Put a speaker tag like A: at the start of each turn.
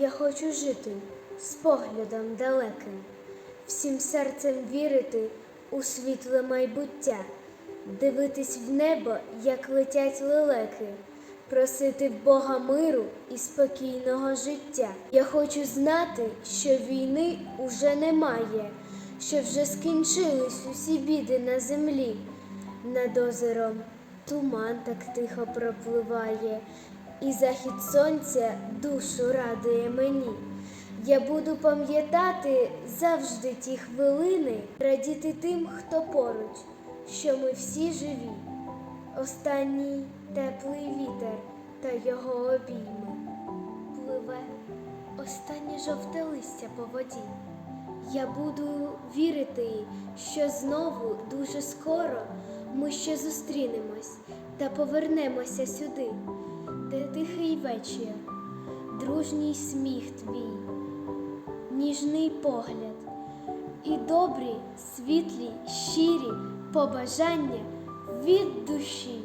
A: Я хочу жити з поглядом далеким, всім серцем вірити у світле майбуття, дивитись в небо, як летять лелеки, просити в Бога миру і спокійного життя. Я хочу знати, що війни уже немає, що вже скінчились усі біди на землі. Над озером туман так тихо пропливає, і захід сонця душу радує мені. Я буду пам'ятати завжди ті хвилини, радіти тим, хто поруч, що ми всі живі. Останній теплий вітер та його обійми. Пливе останнє жовте листя по воді. Я буду вірити, що знову дуже скоро ми ще зустрінемось та повернемося сюди, де тихий вечір, дружній сміх твій, ніжний погляд і добрі, світлі, щирі побажання від душі.